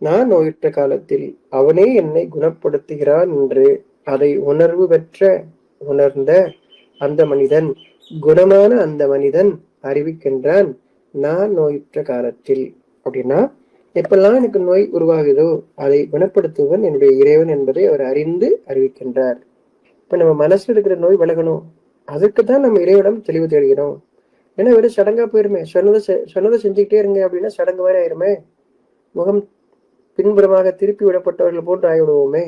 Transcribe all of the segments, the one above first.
நான் நோயுற்ற காலத்தில் அவனே என்னை குணப்படுத்துகிறான் என்று அதை உணர்வு பெற்ற உணர்ந்த அந்த மனிதன் குணமான அந்த மனிதன் அறிவிக்கின்றான் நான் நோயுற்ற காலத்தில் அப்படின்னா எப்பெல்லாம் எனக்கு நோய் உருவாகுதோ அதை குணப்படுத்துவன் என்னுடைய இறைவன் என்பதை அவர் அறிந்து அறிவிக்கின்றார். இப்ப நம்ம மனசுல இருக்கிற நோய் விலகணும். அதுக்கு தான் நம்ம இறைவனம் தெளிவு தேடுகிறோம். ஏன்னா வெறும் சடங்கா போயிருமே. சொன்னதை செ- சொன்னதை செஞ்சுக்கிட்டே இருங்க அப்படின்னா சடங்கு மாதிரி ஆயிருமே. முகம் பின்புறமாக திருப்பி விடப்பட்டவர்கள் போன்று ஆகிவிடுவோமே.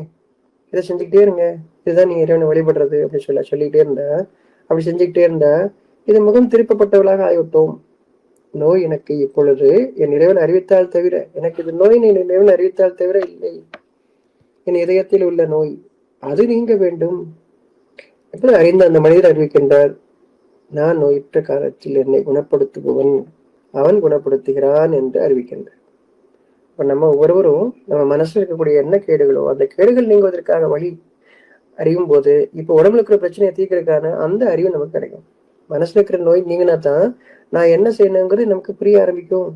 இதை செஞ்சுக்கிட்டே இருங்க. இதுதான் நீங்க இறைவனை வழிபடுறது அப்படின்னு சொல்ல சொல்லிக்கிட்டே இருந்த. அப்படி செஞ்சுக்கிட்டே இருந்த இது முகம் திருப்பப்பட்டவர்களாக ஆகிவிட்டோம். நோய் எனக்கு இப்பொழுது என் இறைவன் அறிவித்தால் தவிர எனக்கு இது நோய் என் இறைவன் அறிவித்தால் தவிர இல்லை. என் இதயத்தில் உள்ள நோய் அது நீங்க வேண்டும். எப்படி அறிந்த அந்த மனிதர் அறிவிக்கின்றார்? நான் நோயுற்ற காலத்தில் என்னை குணப்படுத்துபவன் அவன் குணப்படுத்துகிறான் என்று அறிவிக்கின்றார். இப்போ நம்ம ஒவ்வொருவரும் நம்ம மனசில் இருக்கக்கூடிய என்ன கேடுகளோ அந்த கேடுகள் நீங்குவதற்காக வழி அறியும் போது இப்போ உடம்புல இருக்கிற பிரச்சனையை தீர்க்கறதுக்கான அந்த அறிவு நமக்கு கிடைக்கும். மனசுல இருக்கிற நோய் நீங்கினா தான் நான் என்ன செய்யணுங்கிறது நமக்கு புரிய ஆரம்பிக்கும்.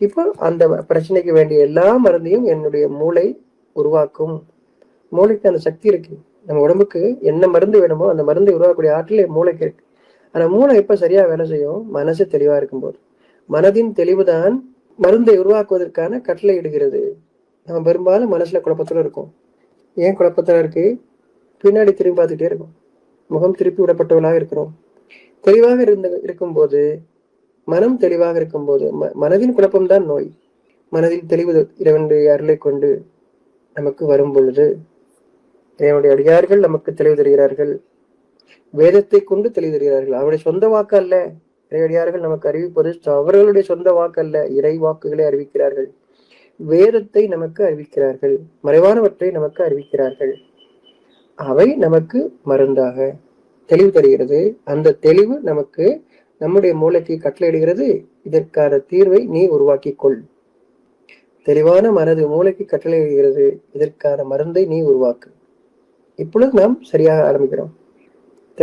இப்போ அந்த பிரச்சனைக்கு வேண்டிய எல்லா மருந்தையும் என்னுடைய மூளை உருவாக்கும். மூளைக்கு அந்த சக்தி இருக்கு. நம்ம உடம்புக்கு என்ன மருந்து வேணுமோ அந்த மருந்தை உருவாக்கக்கூடிய ஆற்றல் என் மூளைக்கு இருக்கு. ஆனா மூளை எப்ப சரியா வேலை செய்யும்? மனசு தெளிவா இருக்கும்போது. மனதின் தெளிவுதான் மருந்தை உருவாக்குவதற்கான கட்டளை இடுகிறது. நம்ம பெரும்பாலும் மனசுல குழப்பத்துல இருக்கும். ஏன் குழப்பத்துல இருக்கு? பின்னாடி திரும்பி பார்த்துட்டே இருக்கும். முகம் திருப்பி விடப்பட்டவளாக இருக்கிறோம். தெளிவாக இருந்த இருக்கும்போது மனம் தெளிவாக இருக்கும்போது ம- மனதின் குழப்பம்தான் நோய். மனதில் தெளிவு இறைவனுடைய அருளை கொண்டு நமக்கு வரும் பொழுது இறைவனுடைய அடியார்கள் நமக்கு தெளிவு தருகிறார்கள். வேதத்தை கொண்டு தெளிவு தருகிறார்கள். அவருடைய சொந்த வாக்கு அல்ல. இறையடியார்கள் நமக்கு அறிவிப்பது அவர்களுடைய சொந்த வாக்கு அல்ல இறை வாக்குகளை அறிவிக்கிறார்கள். வேதத்தை நமக்கு அறிவிக்கிறார்கள். மறைவானவற்றை நமக்கு அறிவிக்கிறார்கள். அவை நமக்கு மருந்தாக தெளிவு தருகிறது. அந்த தெளிவு நமக்கு நம்முடைய மூளைக்கு கட்டளையிடுகிறது. இதற்கான தீர்வை நீ உருவாக்கி கொள் தெளிவான மனது மூளைக்கு கட்டளையிடுகிறது. இதற்கான மருந்தை நீ உருவாக்கு. இப்பொழுது நாம் சரியாக ஆரம்பிக்கிறோம்.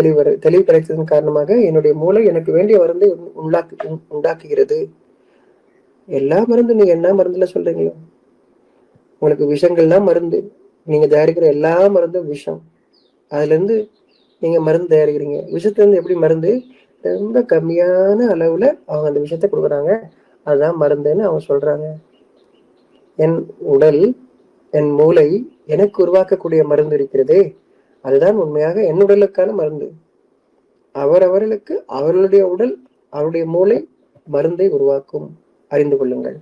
தெளிவு தெளிவு கிடைத்ததன் காரணமாக என்னுடைய மூளை எனக்கு வேண்டிய மருந்தை உண்டாக்கு உண்டாக்குகிறது. எல்லா மருந்தும் நீங்க என்ன மருந்துல சொல்றீங்களோ? உங்களுக்கு விஷங்கள்லாம் மருந்து. நீங்க தயாரிக்கிற எல்லா மருந்தும் விஷம். அதுல இருந்து நீங்க மருந்து தயாரிக்கிறீங்க. விஷத்துல இருந்து எப்படி மருந்து? ரொம்ப கம்மியான அளவுல அவங்க அந்த விஷத்தை கொடுக்குறாங்க. அதுதான் மருந்துன்னு அவங்க சொல்றாங்க. என் உடல் என் மூளை எனக்கு உருவாக்கக்கூடிய மருந்து இருக்கிறதே. அதுதான் உண்மையாக என் உடலுக்கான மருந்து. அவரவர்களுக்கு அவர்களுடைய உடல் அவருடைய மூளை மருந்தை உருவாக்கும். அறிந்து கொள்ளுங்கள்.